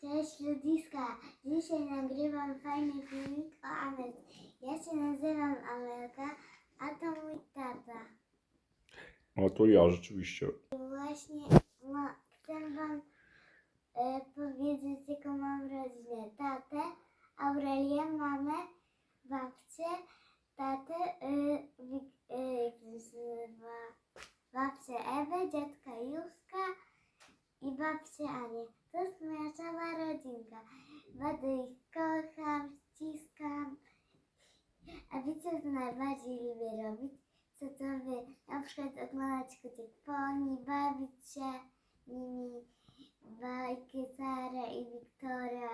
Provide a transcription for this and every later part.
Cześć ludziska, dzisiaj nagrywam fajny filmik o Amelce. Ja się nazywam Amelka, a to mój tata. O, to ja rzeczywiście. Właśnie ma, chcę wam e, powiedzieć jaką mam rodzinę. Tatę, Aurelię, mamę, babcię, tatę, to się nazywa, babcię Ewę, dziadka Józka i babcię Anię. To jest moja cała rodzinka. Bardzo ich kocham, ściskam. A wiecie, co najbardziej lubię robić? Co to wy? Na przykład oglądać kucek poni, bawić się nimi, bajki Sara i Wiktora.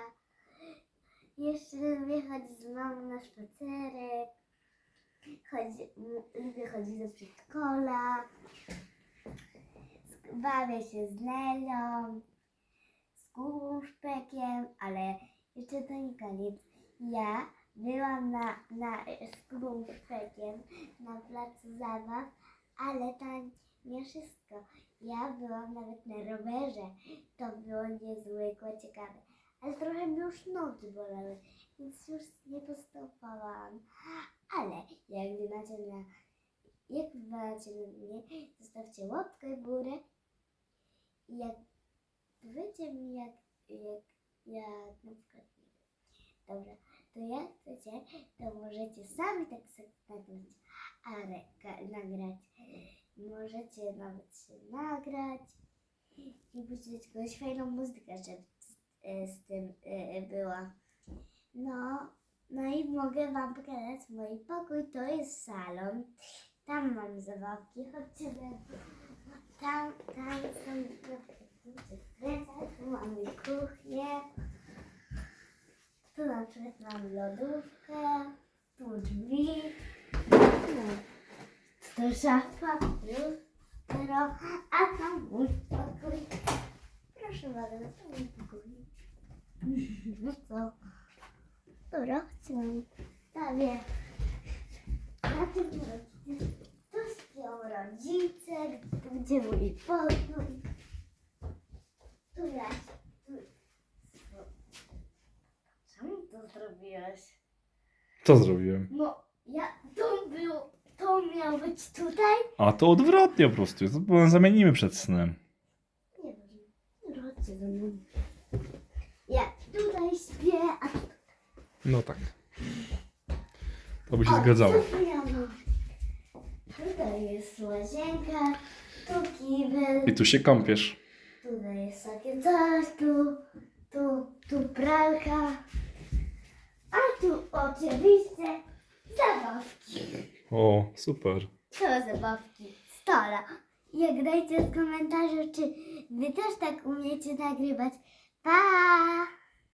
Jeszcze lubię chodzić z mamą na spacerek. Chodzi, lubię chodzić do przedszkola. Bawię się z Nelą, z Kubą ale jeszcze to nie koniec. Ja byłam na, na, z Kubą na placu zabaw, ale tam nie wszystko. Ja byłam nawet na rowerze. To było niezwykle ciekawe. Ale trochę mnie już nogi bolały, więc już nie postępowałam. Ale jak wymacie na, jak wymacie na mnie, zostawcie łapkę w górę. Jak powiecie mi, jak, jak, jak na przykład nie. Dobra, to jak chcecie, to możecie sami tak sobie nagrać, ale nagrać. Możecie nawet się nagrać i puścić jakąś fajną muzykę, żeby z, e, z tym e, była. No, no i mogę wam pokazać mój pokój. To jest salon. Tam mam zabawki. Chodźcie Tam, tam są zabawki. Tu mamy kuchnię. Tu na przykład mam lodówkę. Tu drzwi. No. To szafa. Lustro. A tam mój pokój. Proszę bardzo, to mój pokój. No co? Dobra, chodźcie mam stawię. Na tym rodzice. Tu śpią rodzice, gdzie mój pokój. Tu ja tu. Czemu to zrobiłeś? Co zrobiłem? No, ja, to było, to miało być tutaj? A to odwrotnie po prostu. To zamienimy przed snem. Nie wiem, chodźcie ze mną. Ja tutaj śpię, a tu No tak. To by się O, zgadzało. co? Tutaj jest łazienka, tu kibel, I tu się kąpiesz. tutaj jest takie coś, tu, tu, tu pralka, a tu oczywiście zabawki. O, super. Co zabawki? Stola. Jak dajcie w komentarzu, czy wy też tak umiecie nagrywać. Pa!